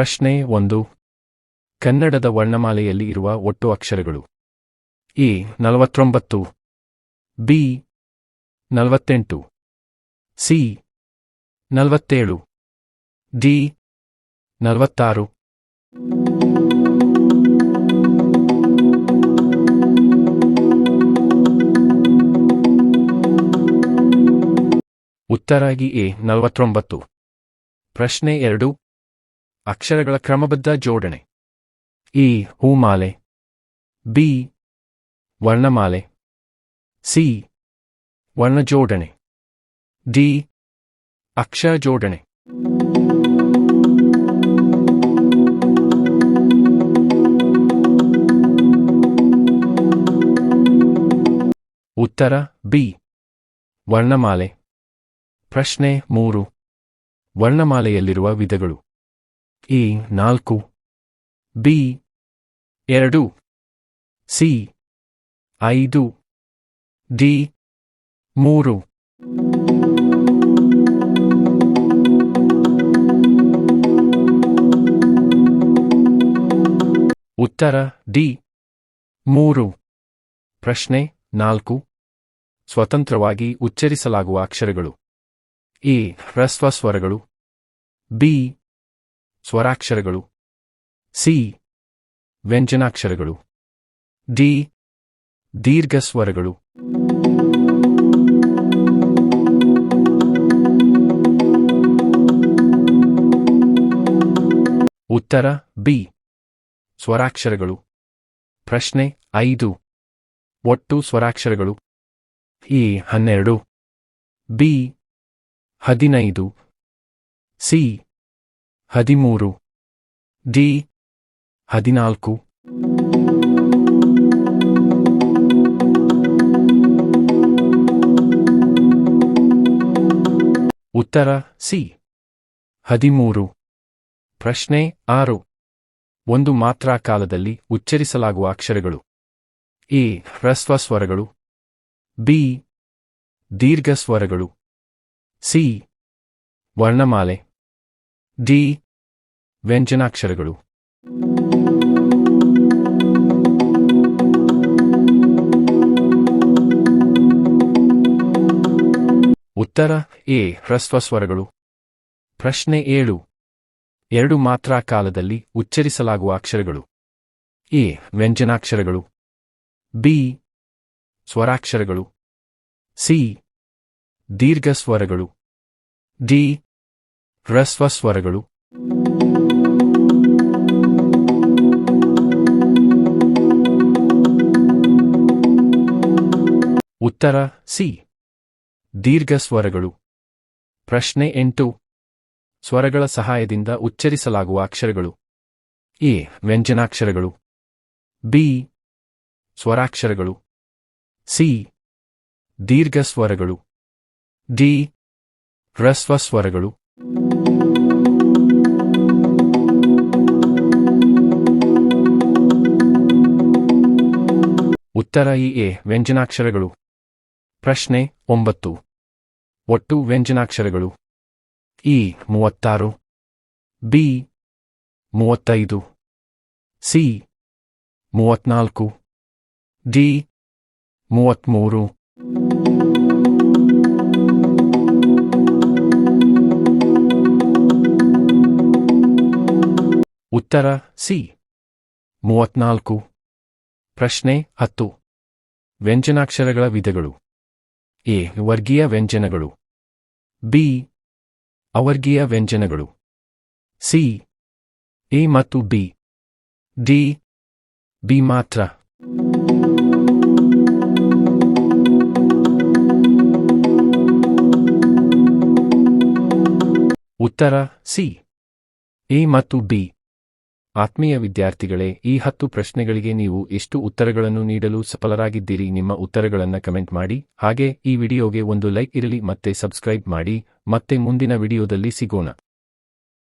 ಪ್ರಶ್ನೆ ಒಂದು. ಕನ್ನಡದ ವರ್ಣಮಾಲೆಯಲ್ಲಿ ಇರುವ ಒಟ್ಟು ಅಕ್ಷರಗಳು. ಎ ನಲವತ್ತೊಂಬತ್ತು. ಬಿ ನಲವತ್ತೆಂಟು. ಸಿ ನಲವತ್ತೇಳು. ಡಿ ನಲವತ್ತಾರು. ಉತ್ತರಾಗಿ ಎ ನಲವತ್ತೊಂಬತ್ತು. ಪ್ರಶ್ನೆ ಎರಡು. ಅಕ್ಷರಗಳ ಕ್ರಮಬದ್ಧ ಜೋಡಣೆ. ಇ, ಹೂಮಾಲೆ. ಬಿ, ವರ್ಣಮಾಲೆ. ಸಿ, ವರ್ಣಜೋಡಣೆ. ಡಿ, ಅಕ್ಷರ ಜೋಡಣೆ. ಉತ್ತರ, ಬಿ, ವರ್ಣಮಾಲೆ. ಪ್ರಶ್ನೆ ಮೂರು. ವರ್ಣಮಾಲೆಯಲ್ಲಿರುವ ವಿಧಗಳು. ಎ ನಾಲ್ಕು, ಬಿ ಎರಡು, ಸಿ ಐದು, ಡಿ ಮೂರು. ಉತ್ತರ ಡಿ ಮೂರು. ಪ್ರಶ್ನೆ ನಾಲ್ಕು. ಸ್ವತಂತ್ರವಾಗಿ ಉಚ್ಚರಿಸಲಾಗುವ ಅಕ್ಷರಗಳು. ಎ ಹ್ರಸ್ವ ಸ್ವರಗಳು ಬಿ ಸ್ವರಾಕ್ಷರಗಳು. ಸಿ. ವ್ಯಂಜನಾಕ್ಷರಗಳು. ಡಿ. ದೀರ್ಘ ಸ್ವರಗಳು ಉತ್ತರ, ಬಿ. ಸ್ವರಾಕ್ಷರಗಳು. ಪ್ರಶ್ನೆ, ಐದು. ಒಟ್ಟು ಸ್ವರಾಕ್ಷರಗಳು. ಇ ಹನ್ನೆರಡು. ಬಿ. ಹದಿನೈದು. ಸಿ. ಹದಿಮೂರು. ಡಿ. ಹದಿನಾಲ್ಕು. ಉತ್ತರ ಸಿ. ಹದಿಮೂರು. ಪ್ರಶ್ನೆ ಆರು. ಒಂದು ಮಾತ್ರ ಕಾಲದಲ್ಲಿ ಉಚ್ಚರಿಸಲಾಗುವ ಅಕ್ಷರಗಳು. ಎ. ಹ್ರಸ್ವ ಸ್ವರಗಳು ಬಿ. ದೀರ್ಘ ಸ್ವರಗಳು ಸಿ. ವರ್ಣಮಾಲೆ. ಡಿ. ವ್ಯಂಜನಾಕ್ಷರಗಳು. ಉತ್ತರ ಎ. ಹ್ರಸ್ವಸ್ವರಗಳು. ಪ್ರಶ್ನೆ ಏಳು. ಎರಡು ಮಾತ್ರಾ ಕಾಲದಲ್ಲಿ ಉಚ್ಚರಿಸಲಾಗುವ ಅಕ್ಷರಗಳು. ಎ. ವ್ಯಂಜನಾಕ್ಷರಗಳು. ಬಿ. ಸ್ವರಾಕ್ಷರಗಳು. ಸಿ. ದೀರ್ಘಸ್ವರಗಳು. ಡಿ. ಹ್ರಸ್ವ ಸ್ವರಗಳು ಉತ್ತರ ಸಿ. ದೀರ್ಘ ಸ್ವರಗಳು ಪ್ರಶ್ನೆ ಎಂಟು. ಸ್ವರಗಳ ಸಹಾಯದಿಂದ ಉಚ್ಚರಿಸಲಾಗುವ ಅಕ್ಷರಗಳು. ಎ. ವ್ಯಂಜನಾಕ್ಷರಗಳು. ಬಿ. ಸ್ವರಾಕ್ಷರಗಳು. ಸಿ. ದೀರ್ಘ ಸ್ವರಗಳು ಡಿ. ಹ್ರಸ್ವ ಸ್ವರಗಳು ಉತ್ತರ ಇ ಎ, ವ್ಯಂಜನಾಕ್ಷರಗಳು. ಪ್ರಶ್ನೆ ಒಂಬತ್ತು. ಒಟ್ಟು ವ್ಯಂಜನಾಕ್ಷರಗಳು. ಇ, ಮೂವತ್ತಾರು. ಬಿ, ಮೂವತ್ತೈದು. ಸಿ, ಮೂವತ್ನಾಲ್ಕು. ಡಿ, ಮೂವತ್ಮೂರು. ಉತ್ತರ ಸಿ, ಮೂವತ್ನಾಲ್ಕು. ಪ್ರಶ್ನೆ ಹತ್ತು. ವ್ಯಂಜನಾಕ್ಷರಗಳ ವಿಧಗಳು. ಎ. ವರ್ಗೀಯ ವ್ಯಂಜನಗಳು. ಬಿ. ಅವರ್ಗೀಯ ವ್ಯಂಜನಗಳು. ಸಿ. ಎ ಮತ್ತು ಬಿ ಡಿ. ಬಿ ಮಾತ್ರ. ಉತ್ತರ ಸಿ. ಎ ಮತ್ತು ಬಿ ಆತ್ಮೀಯ ವಿದ್ಯಾರ್ಥಿಗಳೇ, ಈ ಹತ್ತು ಪ್ರಶ್ನೆಗಳಿಗೆ ನೀವು ಎಷ್ಟು ಉತ್ತರಗಳನ್ನು ನೀಡಲು ಸಫಲರಾಗಿದ್ದೀರಿ ನಿಮ್ಮ ಉತ್ತರಗಳನ್ನು ಕಮೆಂಟ್ ಮಾಡಿ. ಹಾಗೆ ಈ ವಿಡಿಯೋಗೆ ಒಂದು ಲೈಕ್ ಇರಲಿ ಮತ್ತೆ ಸಬ್ಸ್ಕ್ರೈಬ್ ಮಾಡಿ. ಮತ್ತೆ ಮುಂದಿನ ವಿಡಿಯೋದಲ್ಲಿ ಸಿಗೋಣ.